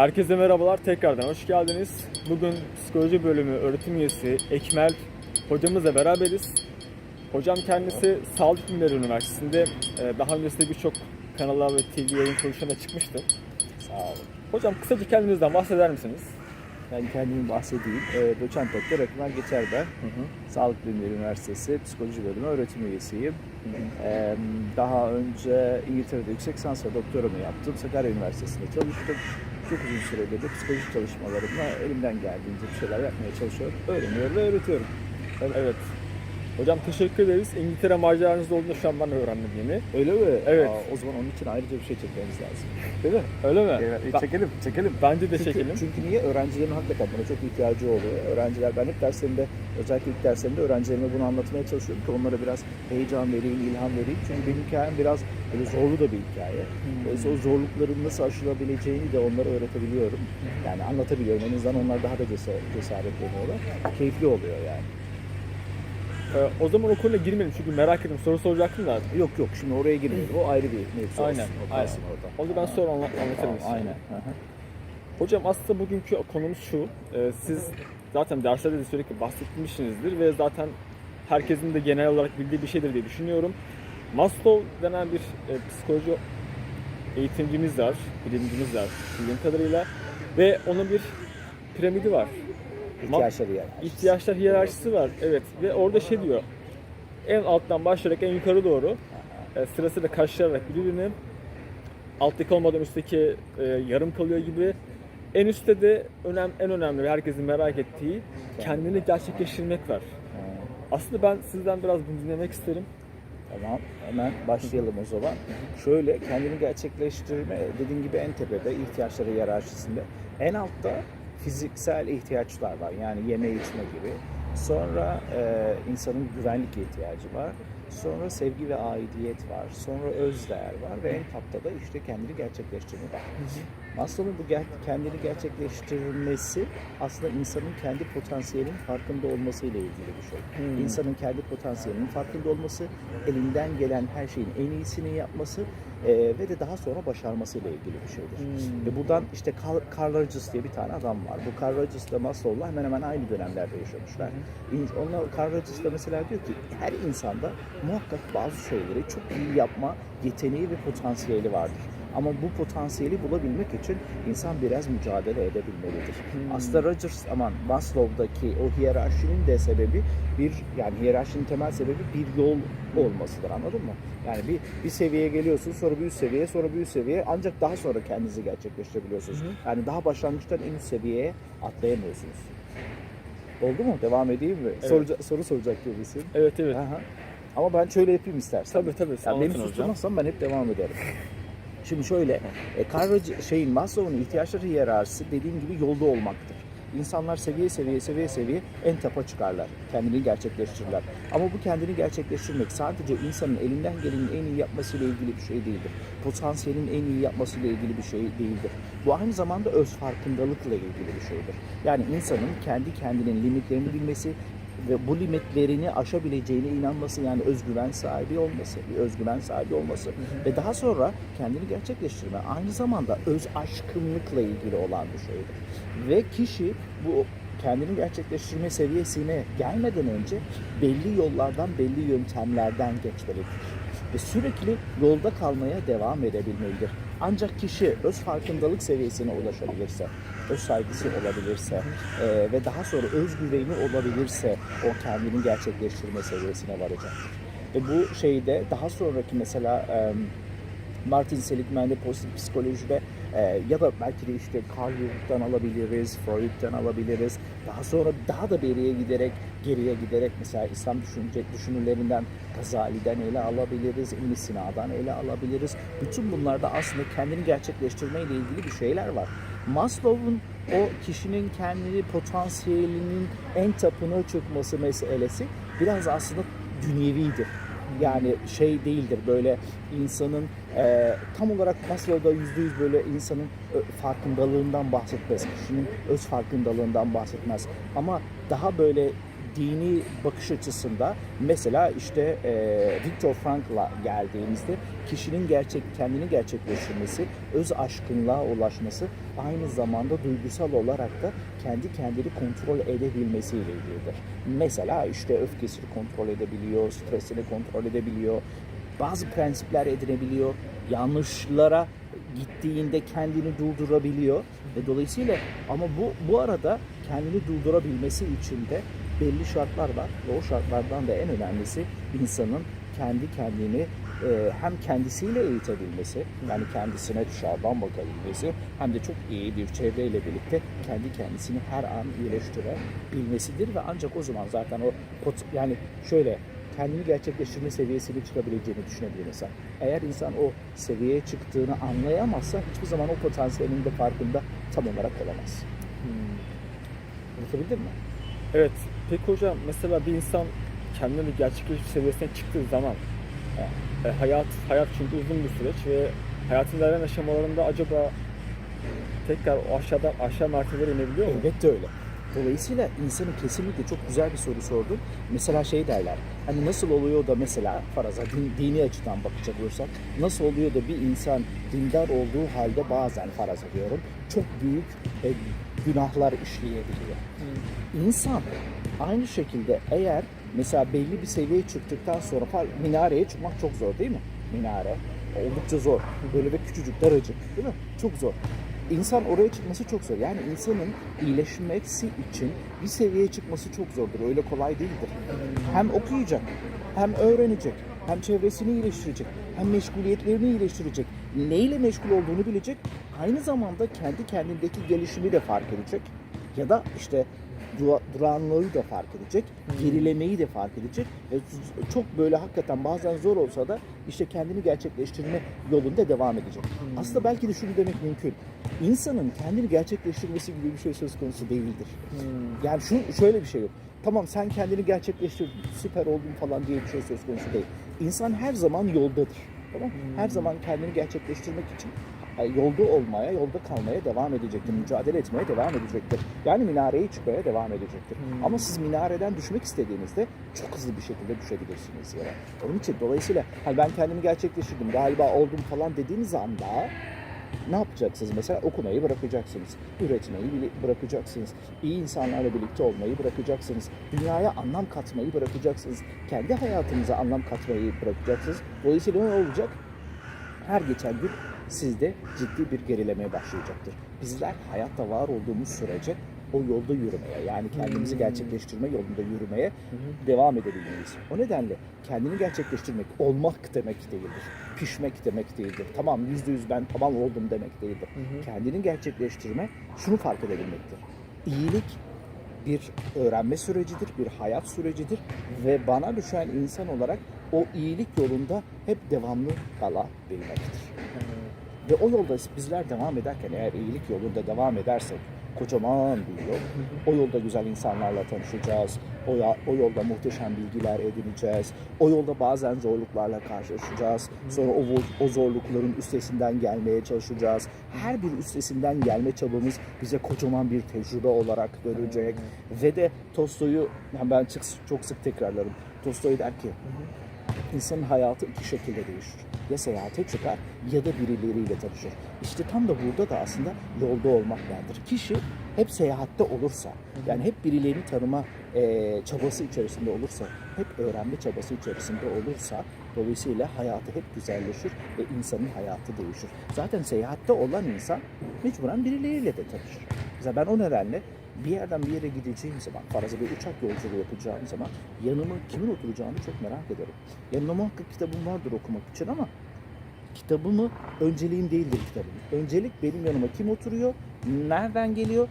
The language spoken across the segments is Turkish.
Herkese merhabalar, tekrardan hoş geldiniz. Bugün psikoloji bölümü öğretim üyesi Ekmel hocamızla beraberiz. Hocam kendisi Sağlık Bilimleri Üniversitesi'nde e, daha öncesinde birçok kanala ve TV yayın kuruluşlarına çıkmıştı. Sağ olun. Hocam kısaca kendinizden bahseder misiniz? Ben kendimi bahsedeyim. Ee, doçent doktor Ekmel Geçer ben. Sağlık Bilimleri Üniversitesi Psikoloji Bölümü öğretim üyesiyim. Ee, daha önce İngiltere'de yüksek lisans ve doktoramı yaptım. Sakarya Üniversitesi'nde çalıştım. Çok uzun süredir de psikoloji çalışmalarımla elimden geldiğince bir şeyler yapmaya çalışıyorum. Öğreniyorum ve öğretiyorum. Evet. Hocam teşekkür ederiz. İngiltere maceranızda olduğunu şu an ben öğrendim yeni. Öyle mi? Evet. Aa, o zaman onun için ayrıca bir şey çekmemiz lazım. Değil mi? Öyle mi? Evet, çekelim, çekelim. bence de Çünkü, çekelim. çünkü niye? Öğrencilerin hakikaten buna çok ihtiyacı oluyor. Öğrenciler, ben hep derslerimde, özellikle ilk derslerimde öğrencilerime bunu anlatmaya çalışıyorum ki onlara biraz heyecan vereyim, ilham vereyim. Çünkü benim hikayem biraz böyle zorlu da bir hikaye. Dolayısıyla o zorlukların nasıl aşılabileceğini de onlara öğretebiliyorum. Yani anlatabiliyorum. En azından onlar daha da cesar- cesaretleniyorlar. Keyifli oluyor yani. Ee, o zaman o konuya girmeyelim çünkü merak ettim. Soru soracaktım da. Yok yok şimdi oraya girmeyelim. O ayrı bir mevzu Aynen, olsun. O aynen. orada. Onu ben sonra anla- anlatırım. Size. aynen. Hocam aslında bugünkü konumuz şu. Ee, siz zaten derslerde de sürekli bahsetmişsinizdir ve zaten herkesin de genel olarak bildiği bir şeydir diye düşünüyorum. Maslow denen bir e, psikoloji eğitimcimiz var, bilimcimiz var bildiğim kadarıyla ve onun bir piramidi var. İhtiyaçları yani. İhtiyaçlar hiyerarşisi var. Evet ve orada şey diyor. En alttan başlayarak en yukarı doğru e, sırasıyla karşılayarak birbirini alttaki olmadan üstteki e, yarım kalıyor gibi. En üstte de önem, en önemli ve herkesin merak ettiği kendini gerçekleştirmek var. Aslında ben sizden biraz bunu dinlemek isterim. Tamam, hemen başlayalım o zaman. Şöyle, kendini gerçekleştirme, dediğin gibi en tepede ihtiyaçları hiyerarşisinde. En altta fiziksel ihtiyaçlar var, yani yeme içme gibi. Sonra e, insanın güvenlik ihtiyacı var. Sonra sevgi ve aidiyet var. Sonra özdeğer var ve en tapta da işte kendini gerçekleştirme var. Maslow'un bu ger- kendini gerçekleştirmesi aslında insanın kendi potansiyelinin farkında olmasıyla ilgili bir şey. Hmm. İnsanın kendi potansiyelinin farkında olması, elinden gelen her şeyin en iyisini yapması e, ve de daha sonra başarmasıyla ilgili bir şeydir. Hmm. Ve buradan işte Carl, Carl Rogers diye bir tane adam var. Bu Carl Rogers ile Maslow'la hemen hemen aynı dönemlerde yaşamışlar. İn- Onlar Carl Rogers da mesela diyor ki her insanda muhakkak bazı şeyleri çok iyi yapma yeteneği ve potansiyeli vardır. Ama bu potansiyeli bulabilmek için insan biraz mücadele edebilmelidir. Hmm. Aslında Rogers aman Maslow'daki o hiyerarşinin de sebebi bir yani hiyerarşinin temel sebebi bir yol olmasıdır anladın mı? Yani bir bir seviyeye geliyorsun sonra bir üst seviyeye sonra bir üst seviyeye ancak daha sonra kendinizi gerçekleştirebiliyorsunuz. Hı hı. Yani daha başlangıçtan en üst seviyeye atlayamıyorsunuz. Oldu mu? Devam edeyim mi? Evet. Soruca- soru soracak gibisin. Evet evet. Aha. Ama ben şöyle yapayım istersen. Tabii tabii. Ya beni susturmazsan ben hep devam ederim. Şimdi şöyle, e, Rog- şeyin Maslow'un ihtiyaçları hiyerarşisi dediğim gibi yolda olmaktır. İnsanlar seviye seviye seviye seviye en tapa çıkarlar. Kendini gerçekleştirirler. Ama bu kendini gerçekleştirmek sadece insanın elinden gelenin en iyi yapmasıyla ilgili bir şey değildir. Potansiyelin en iyi yapmasıyla ilgili bir şey değildir. Bu aynı zamanda öz farkındalıkla ilgili bir şeydir. Yani insanın kendi kendinin limitlerini bilmesi, ve bu limitlerini aşabileceğine inanması yani özgüven sahibi olması, bir özgüven sahibi olması ve daha sonra kendini gerçekleştirme aynı zamanda öz aşkınlıkla ilgili olan bir şeydir. Ve kişi bu kendini gerçekleştirme seviyesine gelmeden önce belli yollardan, belli yöntemlerden geçmelidir. Ve sürekli yolda kalmaya devam edebilmelidir. Ancak kişi öz farkındalık seviyesine ulaşabilirse, öz saygısı olabilirse e, ve daha sonra özgüveni olabilirse o kendini gerçekleştirme seviyesine varacaktır. Ve bu şeyde daha sonraki mesela e, Martin Seligman'de pozitif psikolojide e, ya da belki de işte Carl Jung'dan alabiliriz, Freud'dan alabiliriz. Daha sonra daha da beriye giderek, geriye giderek mesela İslam düşünce, düşünürlerinden Gazali'den ele alabiliriz, ibn Sina'dan ele alabiliriz. Bütün bunlarda aslında kendini gerçekleştirme ile ilgili bir şeyler var. Maslow'un o kişinin kendini potansiyelinin en tapına çıkması meselesi biraz aslında dünyevidir. Yani şey değildir böyle insanın e, tam olarak Maslow'da yüzde yüz böyle insanın farkındalığından bahsetmez. Kişinin öz farkındalığından bahsetmez. Ama daha böyle dini bakış açısında mesela işte e, Viktor Frankl'a geldiğimizde kişinin gerçek kendini gerçekleştirmesi, öz aşkınlığa ulaşması aynı zamanda duygusal olarak da kendi kendini kontrol edebilmesiyle ilgilidir. Mesela işte öfkesini kontrol edebiliyor, stresini kontrol edebiliyor, bazı prensipler edinebiliyor, yanlışlara gittiğinde kendini durdurabiliyor. Ve dolayısıyla ama bu bu arada kendini durdurabilmesi için de belli şartlar var. Ve o şartlardan da en önemlisi insanın kendi kendini e, hem kendisiyle eğitebilmesi yani kendisine dışarıdan bakabilmesi hem de çok iyi bir çevreyle birlikte kendi kendisini her an iyileştirebilmesidir. Ve ancak o zaman zaten o yani şöyle kendini gerçekleştirme seviyesine çıkabileceğini düşünebilir insan. Eğer insan o seviyeye çıktığını anlayamazsa hiçbir zaman o potansiyelin de farkında tam olarak olamaz. Anlatabildim mi? Evet. Peki hocam mesela bir insan kendini gerçekleşmiş seviyesine çıktığı zaman e, e, hayat hayat çünkü uzun bir süreç ve hayatın ilerleyen aşamalarında acaba tekrar o aşağıdan aşağı mertebelere inebiliyor mu? Elbette öyle. Dolayısıyla insanın kesinlikle çok güzel bir soru sordun. Mesela şey derler, hani nasıl oluyor da mesela faraza din- dini açıdan bakacak olursak, nasıl oluyor da bir insan dindar olduğu halde bazen faraza diyorum, çok büyük e, günahlar işleyebiliyor. İnsan aynı şekilde eğer mesela belli bir seviyeye çıktıktan sonra minareye çıkmak çok zor değil mi? Minare oldukça zor. Böyle ve küçücük, daracık değil mi? Çok zor. İnsan oraya çıkması çok zor. Yani insanın iyileşmesi için bir seviyeye çıkması çok zordur. Öyle kolay değildir. Hem okuyacak, hem öğrenecek, hem çevresini iyileştirecek, hem meşguliyetlerini iyileştirecek. Neyle meşgul olduğunu bilecek. Aynı zamanda kendi kendindeki gelişimi de fark edecek. Ya da işte dura- durağanlığı da fark edecek, gerilemeyi de fark edecek. ve çok böyle hakikaten bazen zor olsa da işte kendini gerçekleştirme yolunda devam edecek. Aslında belki de şunu demek mümkün. İnsanın kendini gerçekleştirmesi gibi bir şey söz konusu değildir. Yani şu şöyle bir şey yok. Tamam sen kendini gerçekleştirdin, süper oldun falan diye bir şey söz konusu değil. İnsan her zaman yoldadır. Tamam? mı? Her zaman kendini gerçekleştirmek için e, yolda olmaya, yolda kalmaya devam edecektir. Mücadele etmeye devam edecektir. Yani minareye çıkmaya devam edecektir. Ama siz minareden düşmek istediğinizde çok hızlı bir şekilde düşebilirsiniz yere. Onun için dolayısıyla hani ben kendimi gerçekleştirdim, galiba oldum falan dediğiniz anda ne yapacaksınız mesela? Okumayı bırakacaksınız. Üretmeyi bırakacaksınız. iyi insanlarla birlikte olmayı bırakacaksınız. Dünyaya anlam katmayı bırakacaksınız. Kendi hayatınıza anlam katmayı bırakacaksınız. Dolayısıyla ne olacak? Her geçen gün sizde ciddi bir gerilemeye başlayacaktır. Bizler hayatta var olduğumuz sürece o yolda yürümeye yani kendimizi gerçekleştirme yolunda yürümeye devam edebilmeliyiz. O nedenle kendini gerçekleştirmek olmak demek değildir. Pişmek demek değildir. Tamam yüzde yüz ben tamam oldum demek değildir. Kendini gerçekleştirme şunu fark edebilmektir. İyilik bir öğrenme sürecidir, bir hayat sürecidir ve bana düşen insan olarak o iyilik yolunda hep devamlı kalabilmektir. Ve o yolda bizler devam ederken eğer iyilik yolunda devam edersek kocaman bir yol. O yolda güzel insanlarla tanışacağız. O, ya- o yolda muhteşem bilgiler edineceğiz. O yolda bazen zorluklarla karşılaşacağız. Sonra o, o zorlukların üstesinden gelmeye çalışacağız. Her bir üstesinden gelme çabamız bize kocaman bir tecrübe olarak dönecek. Ve de Tolstoy'u yani ben çok, çok sık tekrarlarım. Tolstoy der ki İnsanın hayatı iki şekilde değişir. Ya seyahate çıkar ya da birileriyle tanışır. İşte tam da burada da aslında yolda olmak vardır. Kişi hep seyahatte olursa, yani hep birilerini tanıma eee, çabası içerisinde olursa, hep öğrenme çabası içerisinde olursa, dolayısıyla hayatı hep güzelleşir ve insanın hayatı değişir. Zaten seyahatte olan insan mecburen birileriyle de tanışır. Mesela ben o nedenle bir yerden bir yere gideceğim zaman, faraza bir uçak yolculuğu yapacağım zaman yanıma kimin oturacağını çok merak ederim. Yanımda muhakkak kitabım vardır okumak için ama kitabımı önceliğim değildir kitabım. Öncelik benim yanıma kim oturuyor, nereden geliyor,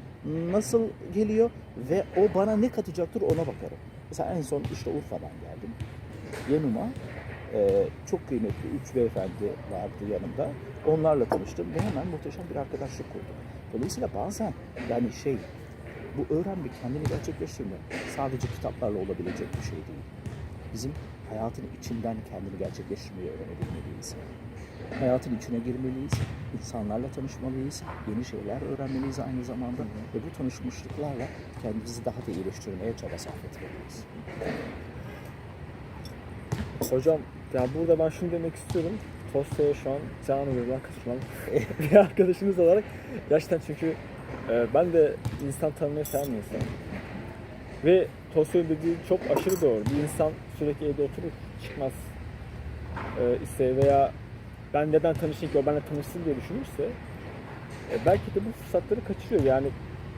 nasıl geliyor ve o bana ne katacaktır ona bakarım. Mesela en son işte Urfa'dan geldim. Yanıma e, çok kıymetli üç beyefendi vardı yanımda. Onlarla tanıştım ve hemen muhteşem bir arkadaşlık kurdum. Dolayısıyla bazen yani şey bu öğrenmek, kendini gerçekleştirme sadece kitaplarla olabilecek bir şey değil. Bizim hayatın içinden kendini gerçekleştirmeyi öğrenebilmeliyiz. Hayatın içine girmeliyiz. insanlarla tanışmalıyız. Yeni şeyler öğrenmeliyiz aynı zamanda. Ve bu tanışmışlıklarla kendimizi daha da iyileştirmeye çaba sarf etmeliyiz. Hocam ya burada ben şunu demek istiyorum. Tolstoy'a şu an canı gönülden katılan bir arkadaşımız olarak gerçekten çünkü e, ben de insan tanımayı seven bir insanım. Ve Tolstoy'un dediği çok aşırı doğru. Bir insan sürekli evde oturur, çıkmaz e, ise veya ben neden tanışayım ki o benimle tanışsın diye düşünürse e, belki de bu fırsatları kaçırıyor. Yani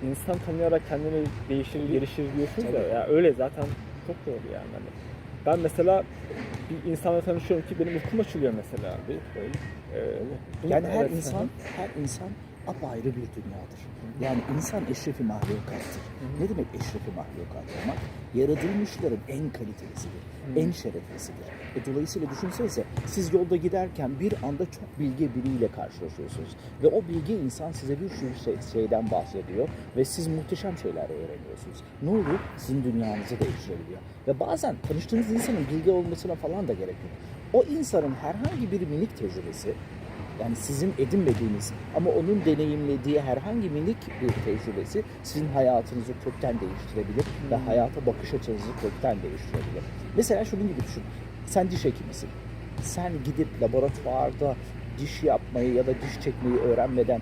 insan tanıyarak kendini değişir, gelişir diyorsunuz ya. Tabii. ya öyle zaten çok doğru yani. Hani ben mesela bir insanla tanışıyorum ki benim ufkum açılıyor mesela. Bir, e, bunu- Yani her evet, insan, her insan apayrı bir dünyadır. Yani insan eşrefi mahlukattır. Ne demek eşrefi mahlukat olmak? Yaratılmışların en kalitelisidir, en şereflisidir. E dolayısıyla düşünsenize siz yolda giderken bir anda çok bilge biriyle karşılaşıyorsunuz. Ve o bilge insan size bir sürü şey, şeyden bahsediyor ve siz muhteşem şeyler öğreniyorsunuz. Ne oluyor? Sizin dünyanızı değiştirebiliyor. Ve bazen tanıştığınız insanın bilge olmasına falan da gerek yok. O insanın herhangi bir minik tecrübesi yani sizin edinmediğiniz ama onun deneyimlediği herhangi minik bir tecrübesi sizin hayatınızı kökten değiştirebilir ve Hmm. hayata bakış açınızı kökten değiştirebilir. Mesela şunun gibi düşün. Sen diş hekimisin. Sen gidip laboratuvarda diş yapmayı ya da diş çekmeyi öğrenmeden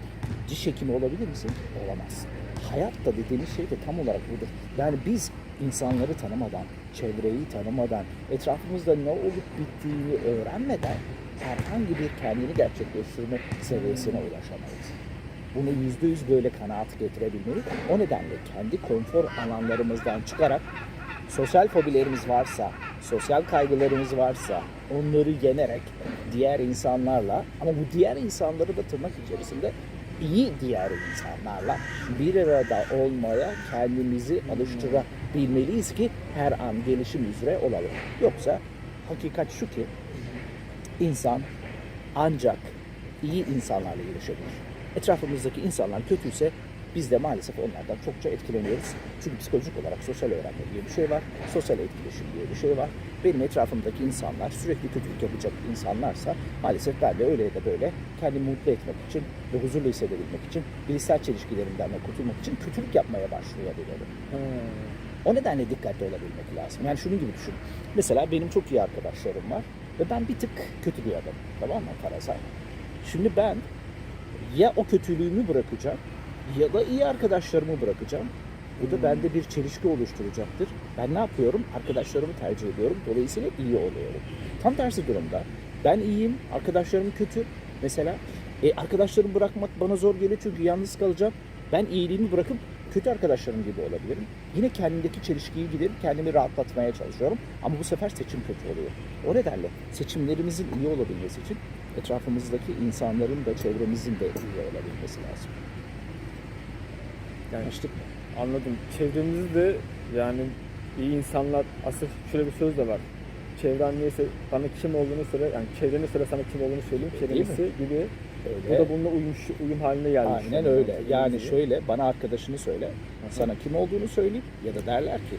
diş hekimi olabilir misin? Olamazsın. Hayat da dediğimiz şey de tam olarak budur. Yani biz insanları tanımadan, çevreyi tanımadan, etrafımızda ne olup bittiğini öğrenmeden herhangi bir kendini gerçekleştirme seviyesine ulaşamayız. Bunu yüzde yüz böyle kanaat getirebilmeli. O nedenle kendi konfor alanlarımızdan çıkarak sosyal fobilerimiz varsa, sosyal kaygılarımız varsa onları yenerek diğer insanlarla ama bu diğer insanları da tırnak içerisinde iyi diğer insanlarla bir arada olmaya kendimizi alıştırabilmeliyiz ki her an gelişim üzere olalım. Yoksa hakikat şu ki insan ancak iyi insanlarla iyileşebilir. Etrafımızdaki insanlar kötüyse biz de maalesef onlardan çokça etkileniyoruz. Çünkü psikolojik olarak sosyal öğrenme diye bir şey var. Sosyal etkileşim diye bir şey var. Benim etrafımdaki insanlar sürekli kötülük yapacak insanlarsa maalesef ben de öyle ya da böyle kendimi mutlu etmek için ve huzurlu hissedebilmek için bilişsel çelişkilerimden de kurtulmak için kötülük yapmaya başlayabilirim. Ha. O nedenle dikkatli olabilmek lazım. Yani şunun gibi düşün. Mesela benim çok iyi arkadaşlarım var ve ben bir tık kötü bir adamım. Tamam mı Karasay? Şimdi ben ya o kötülüğümü bırakacağım ya da iyi arkadaşlarımı bırakacağım. Bu da bende bir çelişki oluşturacaktır. Ben ne yapıyorum? Arkadaşlarımı tercih ediyorum. Dolayısıyla iyi oluyorum. Tam tersi durumda. Ben iyiyim, arkadaşlarım kötü. Mesela e, arkadaşlarımı bırakmak bana zor geliyor çünkü yalnız kalacağım. Ben iyiliğimi bırakıp kötü arkadaşlarım gibi olabilirim. Yine kendimdeki çelişkiyi gidip kendimi rahatlatmaya çalışıyorum. Ama bu sefer seçim kötü oluyor. O nedenle seçimlerimizin iyi olabilmesi için etrafımızdaki insanların da çevremizin de iyi olabilmesi lazım. Yani mı? Anladım. Çevremizde yani iyi insanlar aslında şöyle bir söz de var. Çevren neyse bana kim olduğunu söyle, yani çevreni söyle sana kim olduğunu söyleyeyim, Değil mi? Gibi. Bu Öyle. da bununla uyum, uyum haline gelmiş. Aynen öyle. Yani şöyle bana arkadaşını söyle. Sana kim olduğunu söyleyeyim ya da derler ki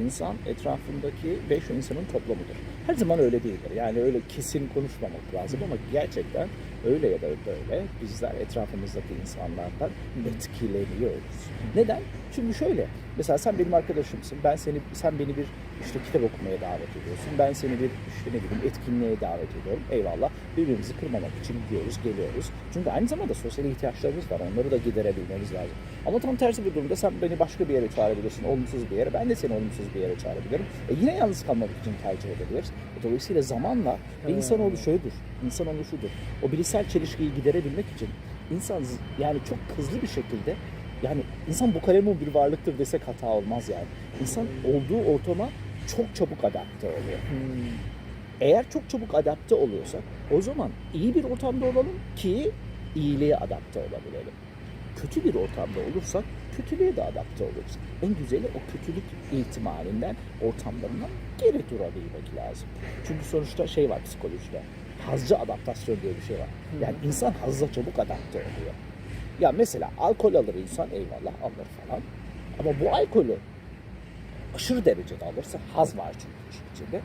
insan etrafındaki beş insanın toplamudur. Her zaman öyle değildir. Yani öyle kesin konuşmamak lazım ama gerçekten öyle ya da böyle bizler etrafımızdaki insanlardan etkileniyoruz. Neden? Çünkü şöyle. Mesela sen benim arkadaşımsın. Ben seni sen beni bir işte kitap okumaya davet ediyorsun. Ben seni bir işte ne bileyim etkinliğe davet ediyorum. Eyvallah. Birbirimizi kırmamak için gidiyoruz, geliyoruz. Çünkü aynı zamanda sosyal ihtiyaçlarımız var. Onları da giderebilmemiz lazım. Ama tam tersi bir durumda sen beni başka bir yere çağırabilirsin. Olumsuz bir yere. Ben de seni olumsuz bir yere çağırabilirim. E yine yalnız kalmak için tercih edebiliriz. E dolayısıyla zamanla ve insanoğlu şöyledir. İnsanoğlu şudur. O bilişsel çelişkiyi giderebilmek için insan yani çok hızlı bir şekilde yani insan bu kalemun bir varlıktır desek hata olmaz yani. İnsan olduğu ortama çok çabuk adapte oluyor. Hmm. Eğer çok çabuk adapte oluyorsak o zaman iyi bir ortamda olalım ki iyiliğe adapte olabilelim. Kötü bir ortamda olursak kötülüğe de adapte oluruz. En güzeli o kötülük ihtimalinden, ortamlarından geri durabilmek lazım. Çünkü sonuçta şey var psikolojide. Hazcı adaptasyon diye bir şey var. Yani insan hazza çabuk adapte oluyor. Ya mesela alkol alır insan eyvallah alır falan. Ama bu alkolü aşırı derecede alırsa haz var çünkü işin içinde.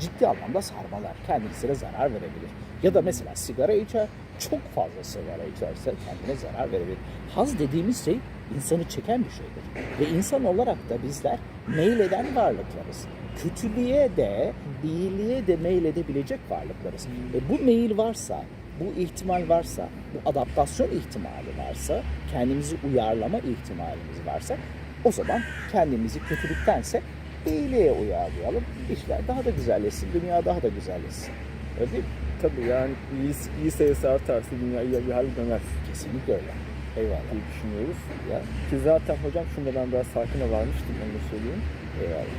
Ciddi anlamda sarmalar, kendisine zarar verebilir. Ya da mesela sigara içer, çok fazla sigara içerse kendine zarar verebilir. Haz dediğimiz şey insanı çeken bir şeydir. Ve insan olarak da bizler meyleden varlıklarız. Kötülüğe de, iyiliğe de meyledebilecek varlıklarız. E bu meyil varsa, bu ihtimal varsa, bu adaptasyon ihtimali varsa, kendimizi uyarlama ihtimalimiz varsa o zaman kendimizi kötülüktense iyiliğe uyarlayalım. İşler daha da güzelleşsin, dünya daha da güzelleşsin. Öyle değil mi? Tabii yani iyi, iyi sayısı artarsa dünya iyi bir hale döner Kesinlikle öyle. Eyvallah. diye düşünüyoruz. Ya, Ki zaten hocam şunda ben biraz sakine varmıştım onu da söyleyeyim. eyvallah.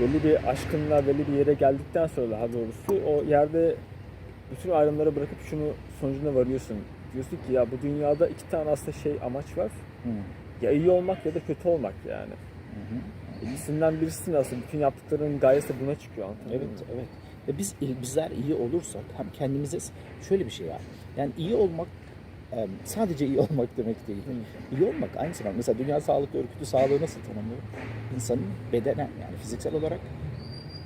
belli bir aşkınla belli bir yere geldikten sonra daha doğrusu o yerde bütün ayrımları bırakıp şunu sonucuna varıyorsun. Diyorsun ki ya bu dünyada iki tane aslında şey amaç var. Hı. Ya iyi olmak ya da kötü olmak yani. Hı hı. İkisinden birisi nasıl? Bütün yaptıklarının gayesi buna çıkıyor. Evet, muyum? evet. Ve biz bizler iyi olursak hem kendimize şöyle bir şey var. Yani iyi olmak sadece iyi olmak demek değil. İyi olmak aynı zamanda mesela Dünya Sağlık Örgütü sağlığı nasıl tanımlıyor? İnsanın bedenen yani fiziksel olarak,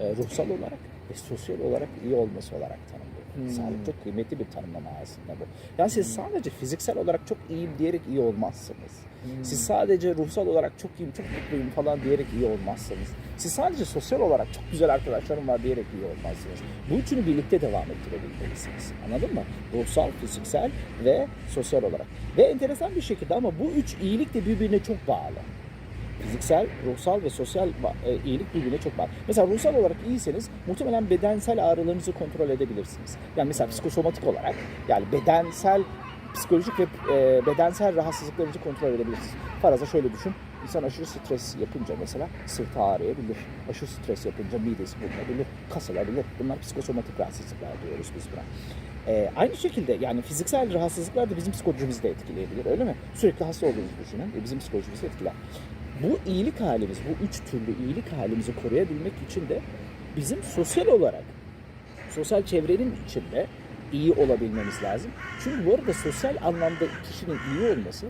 e, ruhsal olarak ve sosyal olarak iyi olması olarak tanımlıyor. Hmm. Sağlık çok kıymetli bir tanımlama aslında bu. Yani siz sadece fiziksel olarak çok iyiyim diyerek iyi olmazsınız. Hmm. Siz sadece ruhsal olarak çok iyiyim, çok mutluyum falan diyerek iyi olmazsınız. Siz sadece sosyal olarak çok güzel arkadaşlarım var diyerek iyi olmazsınız. Bu üçünü birlikte devam ettirebilmelisiniz. Anladın mı? Ruhsal, fiziksel ve sosyal olarak. Ve enteresan bir şekilde ama bu üç iyilik de birbirine çok bağlı. Fiziksel, ruhsal ve sosyal e, iyilik birbirine çok bağlı. Mesela ruhsal olarak iyiyseniz muhtemelen bedensel ağrılarınızı kontrol edebilirsiniz. Yani mesela psikosomatik olarak yani bedensel psikolojik ve e, bedensel rahatsızlıklarınızı kontrol edebilirsiniz. Faraza şöyle düşün. İnsan aşırı stres yapınca mesela sırtı ağrıyabilir. Aşırı stres yapınca midesi bulunabilir, kasılabilir. Bunlar psikosomatik rahatsızlıklar diyoruz biz buna. E, aynı şekilde yani fiziksel rahatsızlıklar da bizim psikolojimizi de etkileyebilir öyle mi? Sürekli hasta olduğunuzu düşünün ve bizim psikolojimizi etkiler. Bu iyilik halimiz, bu üç türlü iyilik halimizi koruyabilmek için de bizim sosyal olarak, sosyal çevrenin içinde iyi olabilmemiz lazım. Çünkü bu arada sosyal anlamda kişinin iyi olması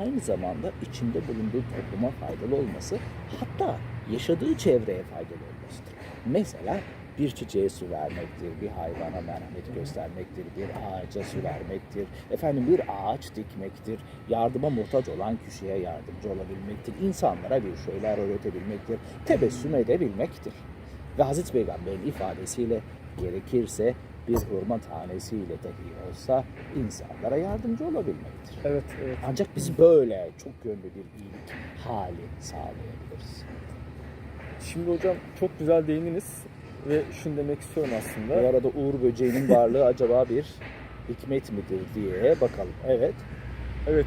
aynı zamanda içinde bulunduğu topluma faydalı olması hatta yaşadığı çevreye faydalı olmasıdır. Mesela bir çiçeğe su vermektir, bir hayvana merhamet göstermektir, bir ağaca su vermektir, efendim bir ağaç dikmektir, yardıma muhtaç olan kişiye yardımcı olabilmektir, insanlara bir şeyler öğretebilmektir, tebessüm edebilmektir. Ve Hazreti Peygamber'in ifadesiyle gerekirse bir hurma tanesiyle dahi olsa insanlara yardımcı olabilmektir. Evet, evet. Ancak biz böyle çok yönlü bir iyilik hali sağlayabiliriz. Şimdi hocam çok güzel değindiniz ve şunu demek istiyorum Bu aslında. arada Uğur böceğinin varlığı acaba bir hikmet midir diye bakalım. Evet. Evet,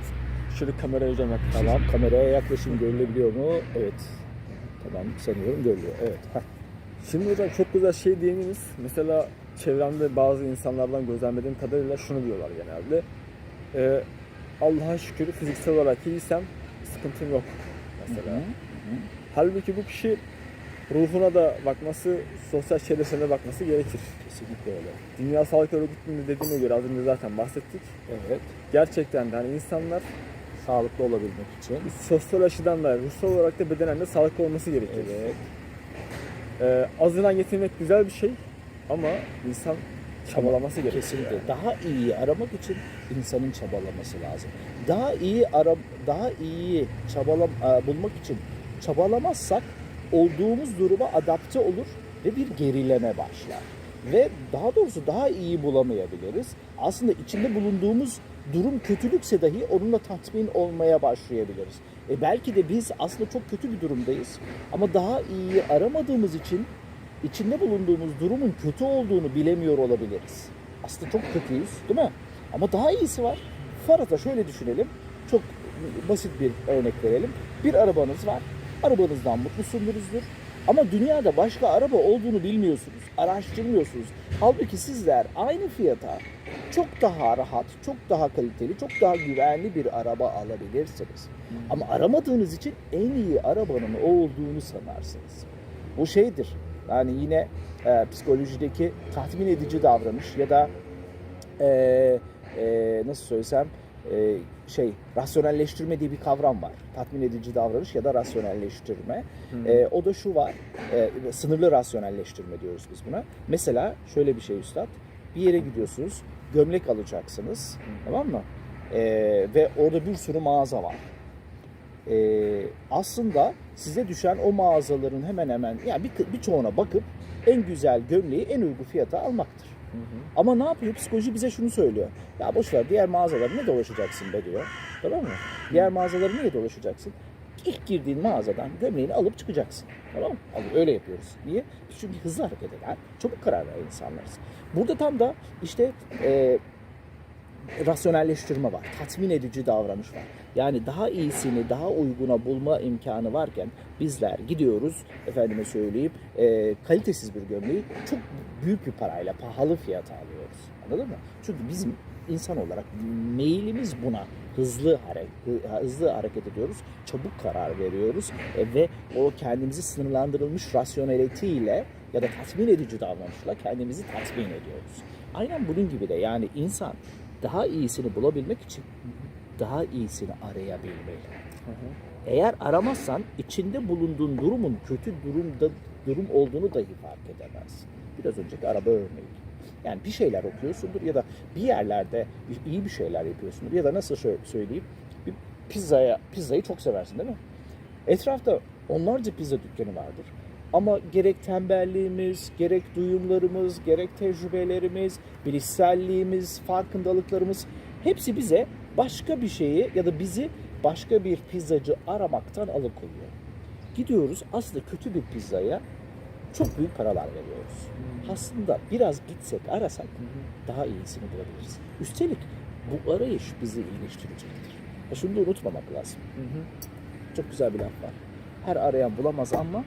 şöyle kameraya hocam yaklaşayım. Tamam. Kameraya yaklaşım görülebiliyor mu? Evet. Tamam. Sanıyorum görülüyor. Evet. Heh. Şimdi hocam çok güzel şey değindiniz. Mesela çevremde bazı insanlardan gözlemlediğim kadarıyla şunu diyorlar genelde. Ee, Allah'a şükür fiziksel olarak iyiysem sıkıntım yok mesela. Hı hı. Halbuki bu kişi ruhuna da bakması, sosyal çevresine bakması gerekir. Kesinlikle öyle. Dünya Sağlık Örgütü'nün dediğine göre az önce zaten bahsettik. Evet. Gerçekten de hani insanlar Sağlıklı olabilmek için. sosyal açıdan da ruhsal olarak da bedenen de sağlıklı olması gerekir. Evet. Ee, azından yetinmek güzel bir şey ama insan çabalaması gerekiyor. Kesinlikle. yani. Daha iyi aramak için insanın çabalaması lazım. Daha iyi ara daha iyi çabalam e, bulmak için çabalamazsak olduğumuz duruma adapte olur ve bir gerileme başlar. Ve daha doğrusu daha iyi bulamayabiliriz. Aslında içinde bulunduğumuz durum kötülükse dahi onunla tatmin olmaya başlayabiliriz. E belki de biz aslında çok kötü bir durumdayız ama daha iyi aramadığımız için içinde bulunduğumuz durumun kötü olduğunu bilemiyor olabiliriz. Aslında çok kötüyüz değil mi? Ama daha iyisi var. Faraza şöyle düşünelim. Çok basit bir örnek verelim. Bir arabanız var. Arabanızdan mutlusunuzdur. Ama dünyada başka araba olduğunu bilmiyorsunuz. Araştırmıyorsunuz. Halbuki sizler aynı fiyata çok daha rahat, çok daha kaliteli, çok daha güvenli bir araba alabilirsiniz. Ama aramadığınız için en iyi arabanın o olduğunu sanarsınız. Bu şeydir. Yani yine e, psikolojideki tatmin edici davranış ya da e, e, nasıl söylesem e, şey rasyonelleştirme diye bir kavram var. Tatmin edici davranış ya da rasyonelleştirme. E, o da şu var. e, sınırlı rasyonelleştirme diyoruz biz buna. Mesela şöyle bir şey üstad. bir yere gidiyorsunuz, gömlek alacaksınız, tamam mı? Ee, ve orada bir sürü mağaza var. Ee, aslında size düşen o mağazaların hemen hemen yani bir birçoğuna bakıp en güzel gömleği en uygun fiyata almaktır. Ama ne yapıyor? Psikoloji bize şunu söylüyor. Ya boş ver diğer mağazaları ne dolaşacaksın be diyor. Tamam mı? Diğer mağazaları niye dolaşacaksın? İlk girdiğin mağazadan gömleğini alıp çıkacaksın. Tamam mı? Abi öyle yapıyoruz. Niye? Çünkü hızlı hareket eden, çabuk karar veren insanlarız. Burada tam da işte e, rasyonelleştirme var. Tatmin edici davranış var. Yani daha iyisini, daha uyguna bulma imkanı varken bizler gidiyoruz, efendime söyleyeyim, e, kalitesiz bir gömleği çok büyük bir parayla, pahalı fiyata alıyoruz. Anladın mı? Çünkü bizim insan olarak meyilimiz buna hızlı hareket, hızlı hareket ediyoruz, çabuk karar veriyoruz e, ve o kendimizi sınırlandırılmış rasyoneliteyle ya da tatmin edici davranışla kendimizi tatmin ediyoruz. Aynen bunun gibi de yani insan daha iyisini bulabilmek için daha iyisini arayabilmeli. Eğer aramazsan içinde bulunduğun durumun kötü durumda durum olduğunu dahi fark edemezsin. Biraz önceki araba örneği. Yani bir şeyler okuyorsundur ya da bir yerlerde iyi bir şeyler yapıyorsundur ya da nasıl söyleyeyim bir pizzaya pizzayı çok seversin değil mi? Etrafta onlarca pizza dükkanı vardır. Ama gerek tembelliğimiz, gerek duyumlarımız, gerek tecrübelerimiz, bilişselliğimiz, farkındalıklarımız hepsi bize başka bir şeyi ya da bizi başka bir pizzacı aramaktan alıkoyuyor. Gidiyoruz aslında kötü bir pizzaya çok büyük paralar veriyoruz. Aslında biraz gitsek, arasak daha iyisini bulabiliriz. Üstelik bu arayış bizi iyileştirecektir. Ya şunu da unutmamak lazım. Çok güzel bir laf var. Her arayan bulamaz ama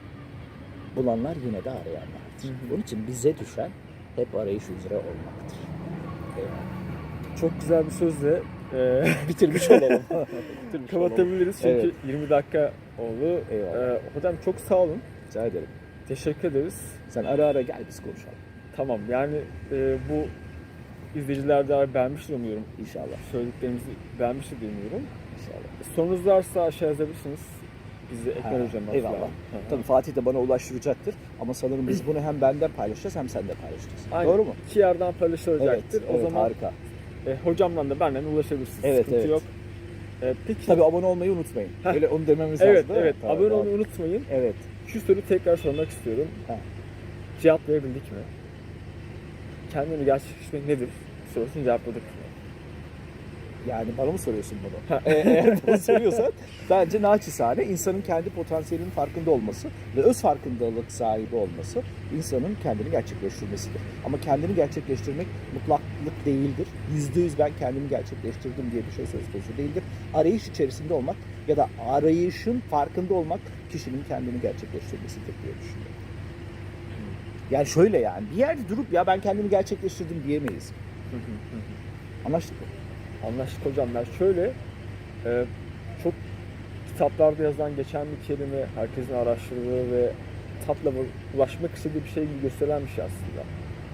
bulanlar yine de arayanlardır. Bunun için bize düşen hep arayış üzere olmaktır. Eyvallah. Çok güzel bir sözle e, Bitirmiş olalım. Bitirmiş olalım. kapatabiliriz çünkü Evet. 20 dakika oldu. Eyvallah. E, hocam çok sağ olun. Rica ederim. Teşekkür ederiz. Sen ara ara gel biz konuşalım. Tamam yani e, bu izleyiciler de beğenmiştir umuyorum. İnşallah. Söylediklerimizi beğenmiştir umuyorum. İnşallah. Sorunuz varsa aşağı yazabilirsiniz. Bizi Ha, ekran hocam. eyvallah. Hı hı. Tabii Fatih de bana ulaştıracaktır. Ama sanırım biz bunu hem benden paylaşacağız hem sen de paylaşacağız. Aynen. Doğru mu? İki yerden paylaşılacaktır. Evet, o evet, zaman harika. E, hocamdan da benden ulaşabilirsiniz. Evet, Sıkıntı evet. yok. E, peki. Tabii abone olmayı unutmayın. Heh. Öyle onu dememiz evet, lazım mi? evet. Tamam, Abone olmayı unutmayın. Evet. Şu soruyu tekrar sormak istiyorum. Ha. Cevaplayabildik mi? Kendini gerçekleştirmek nedir? Sorusunu cevapladık? Yani bana mı soruyorsun bunu? E, Eğer bunu soruyorsan bence naçizane insanın kendi potansiyelinin farkında olması ve öz farkındalık sahibi olması insanın kendini gerçekleştirmesidir. Ama kendini gerçekleştirmek mutlaklık değildir. Yüzde yüz ben kendimi gerçekleştirdim diye bir şey söz konusu değildir. Arayış içerisinde olmak ya da arayışın farkında olmak kişinin kendini gerçekleştirmesidir diye düşünüyorum. Yani şöyle yani bir yerde durup ya ben kendimi gerçekleştirdim diyemeyiz. Anlaştık mı? Anlaştık hocam. Ben şöyle e, çok kitaplarda yazan geçen bir kelime herkesin araştırdığı ve tatla ulaşmak istediği bir şey gibi gösteren bir şey aslında.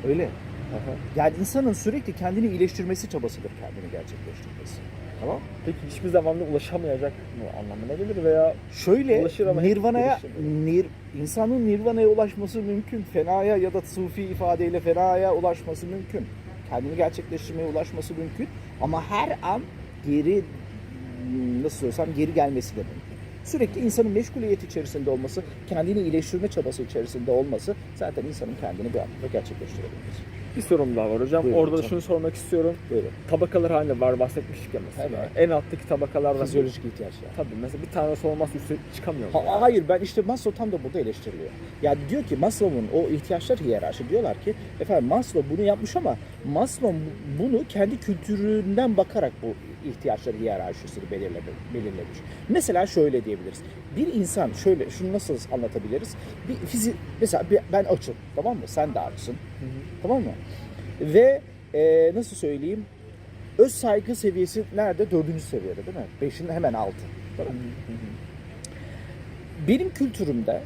Öyle. Aha. Yani insanın sürekli kendini iyileştirmesi çabasıdır kendini gerçekleştirmesi. Tamam? Peki hiçbir zaman da ulaşamayacak mı anlamına gelir veya Şöyle Ulaşır ama hep nirvanaya nir, insanın nirvanaya ulaşması mümkün. Fenaya ya da sufi ifadeyle fenaya ulaşması mümkün. Kendini gerçekleştirmeye ulaşması mümkün. Ama her an geri nasıl söylesem geri gelmesi de mümkün. Sürekli insanın meşguliyet içerisinde olması, kendini iyileştirme çabası içerisinde olması zaten insanın kendini bir anlamda gerçekleştirebilmesi. Bir sorum daha var hocam. Buyurun Orada da hocam. şunu sormak istiyorum. Buyurun. Tabakalar halinde var bahsetmiştik ya mesela. Evet. En alttaki tabakalardan Fizyolojik ihtiyaçlar. Tabii mesela bir tanesi olmazsa üstüne çıkamıyor. Ha- hayır ben işte Maslow tam da burada eleştiriliyor. Yani diyor ki Maslow'un o ihtiyaçlar hiyerarşi diyorlar ki efendim Maslow bunu yapmış ama Maslow bunu kendi kültüründen bakarak bu ihtiyaçlar hiyerarşisini belirlemiş. Mesela şöyle diyebiliriz. Bir insan şöyle şunu nasıl anlatabiliriz? Bir fizi mesela ben açım tamam mı? Sen de açsın. Tamam mı? Ve e, nasıl söyleyeyim? Öz saygı seviyesi nerede? Dördüncü seviyede değil mi? Beşin hemen altı. Tamam mı? benim kültürümde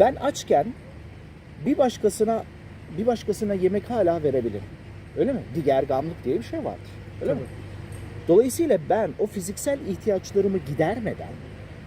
ben açken bir başkasına bir başkasına yemek hala verebilirim. Öyle mi? Digergamlık diye bir şey vardır. Öyle mi? Dolayısıyla ben o fiziksel ihtiyaçlarımı gidermeden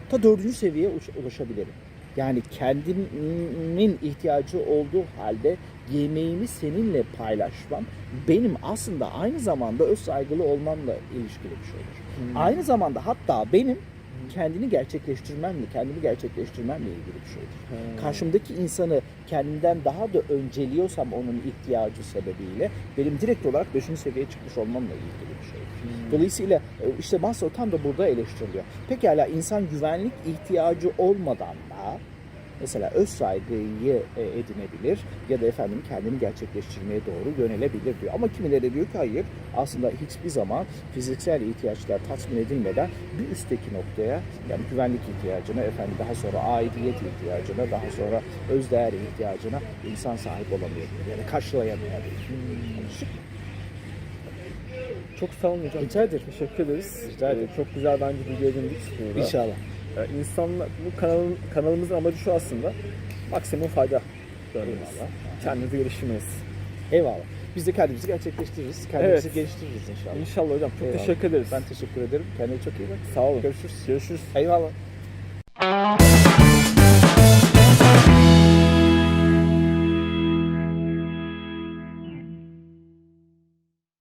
ta dördüncü seviyeye ulaşabilirim. Yani kendimin ihtiyacı olduğu halde yemeğimi seninle paylaşmam benim aslında aynı zamanda öz saygılı olmamla ilişkili bir şeydir. Aynı zamanda hatta benim kendini gerçekleştirmemle, kendimi gerçekleştirmemle ilgili bir şeydir. Karşımdaki insanı kendimden daha da önceliyorsam onun ihtiyacı sebebiyle benim direkt olarak 5. seviyeye çıkmış olmamla ilgili bir şeydir. Dolayısıyla e, işte Maslow tam da burada eleştiriliyor. Pekala insan güvenlik ihtiyacı olmadan da mesela öz saygıyı e, edinebilir ya da efendim kendini gerçekleştirmeye doğru yönelebilir diyor. Ama kimileri diyor ki hayır aslında hiçbir zaman fiziksel ihtiyaçlar tatmin edilmeden bir üstteki noktaya yani güvenlik ihtiyacına efendim daha sonra aidiyet ihtiyacına daha sonra özdeğer ihtiyacına insan sahip olamayabilir yani karşılayamayabilir. Çok sağ olun hocam. Rica ederim. Teşekkür ederiz. Rica ederim. Ee, Çok güzel bence bilgi edindik. İnşallah. Ee, İnsanlar, bu kanalın, kanalımızın amacı şu aslında. Maksimum fayda. Eyvallah. Kendinizi geliştirmeniz. Eyvallah. Biz de kendimizi gerçekleştiririz. Kendimizi Evet. geliştiririz inşallah. İnşallah hocam. Çok Eyvallah. teşekkür ederiz. Ben teşekkür ederim. Kendine çok iyi bak. Sağ olun. Görüşürüz. Görüşürüz. Eyvallah.